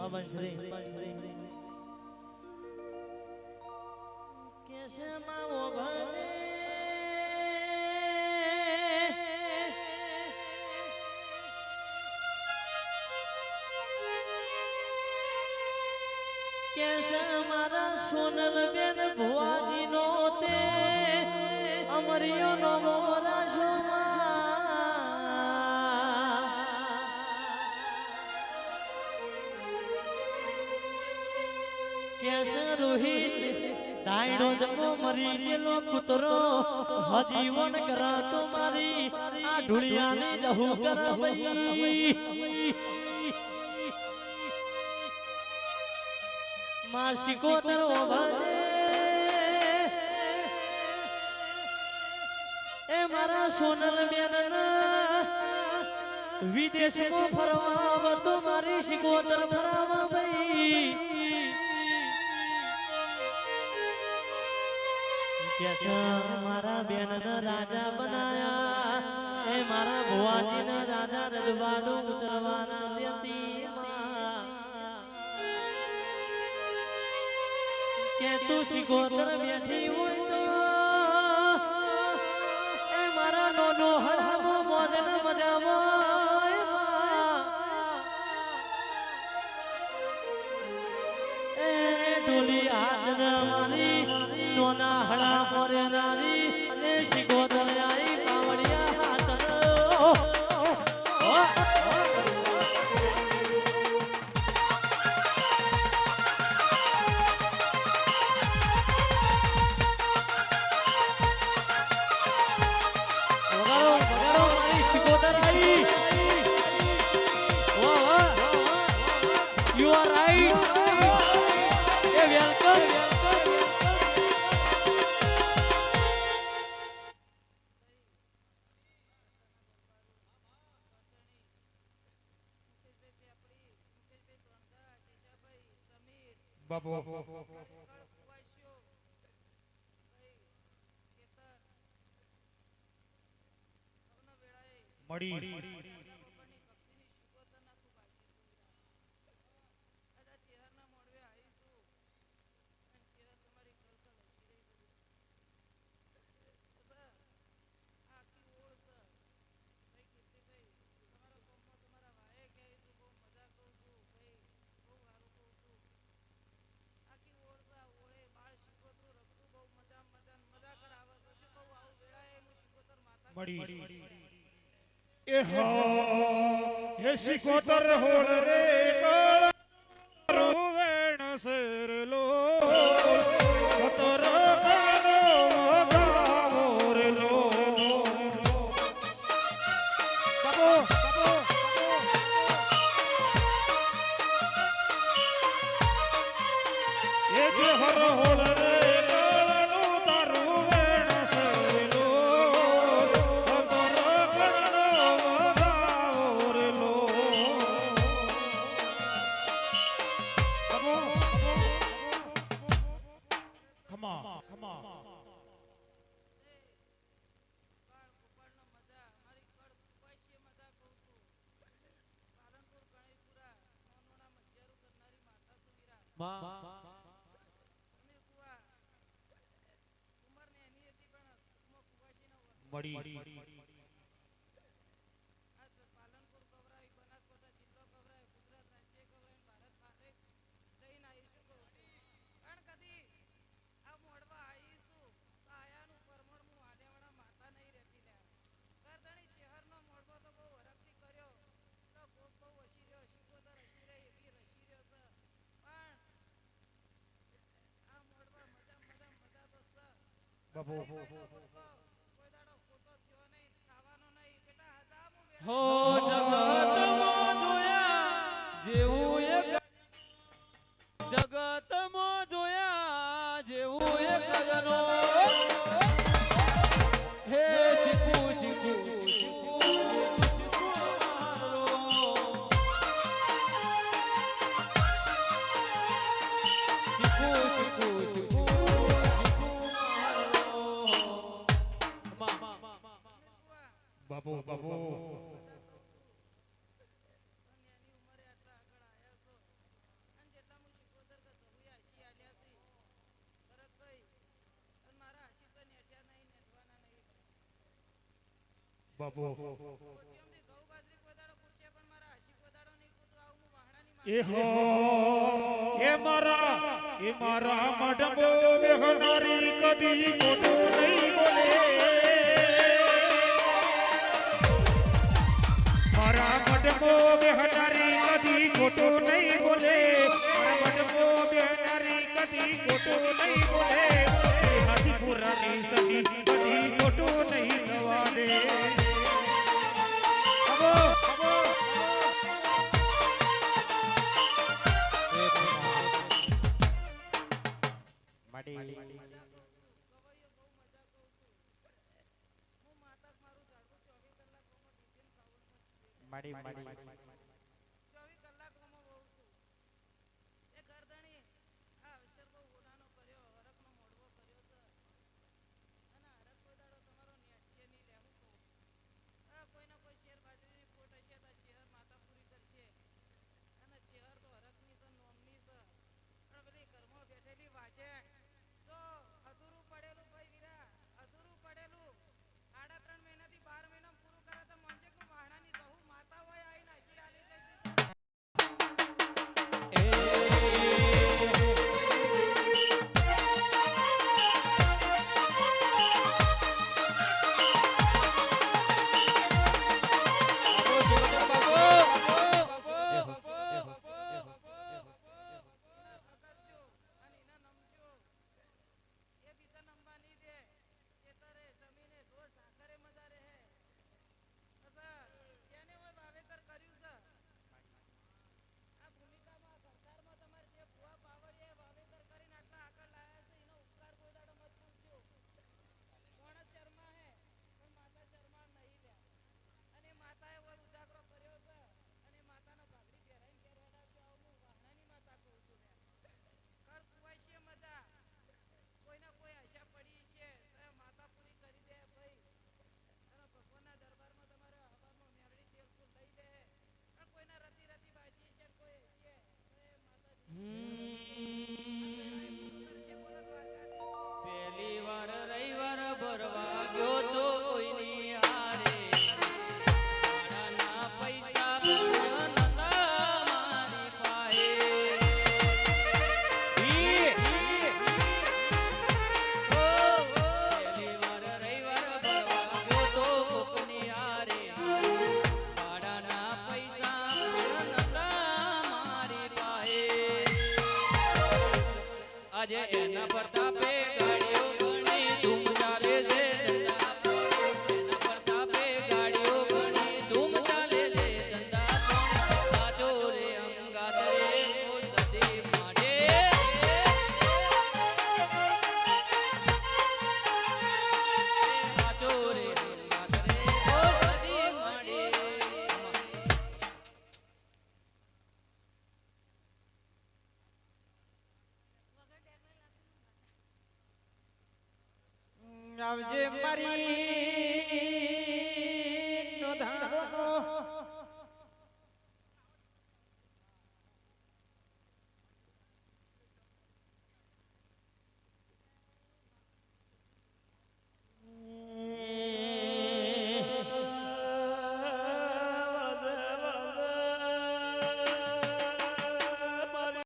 બાબા શ્રી. કેશે માવો ભળદે કેશે મારા સોનલ બેન ભુવાજી નો તે અમરિયો નો મોરા કેશ રોહિત દાયડો જમો મરી ગયેલો કૂતરો હજીવન કરા તો મારી, આ ઢુળિયાની જહુ કર ભઈ માં શિકોતર ઓભળે એ મારા સોનલ બેન વિદેશમાં ફરવા તો મારી શિકોતર ફરાવા ભઈ. મારા બેન રાજા બનાયા. એ મારા ભુવાજી ને રાજા રજવાડું ઉતરવાના દેતી કે તું શિકોતર બેઠી હોય તો? એ મારા નોનો હળામો યુ આર રાઈટ એ વેલકમ બાપુ મળી મળી એ હા એ શિકોતર હોળ રે કાળા વેણ મળી. બાબુ હો જગતમાં બાપુ. એ હો, એ મારા એ મારા મઢબો બેહનારી કદી મોટું નહીં બોલે. મારા મઢબો બેહનારી કદી ખોટું નહીં બોલે. માડી માડી માડી Una parte মারি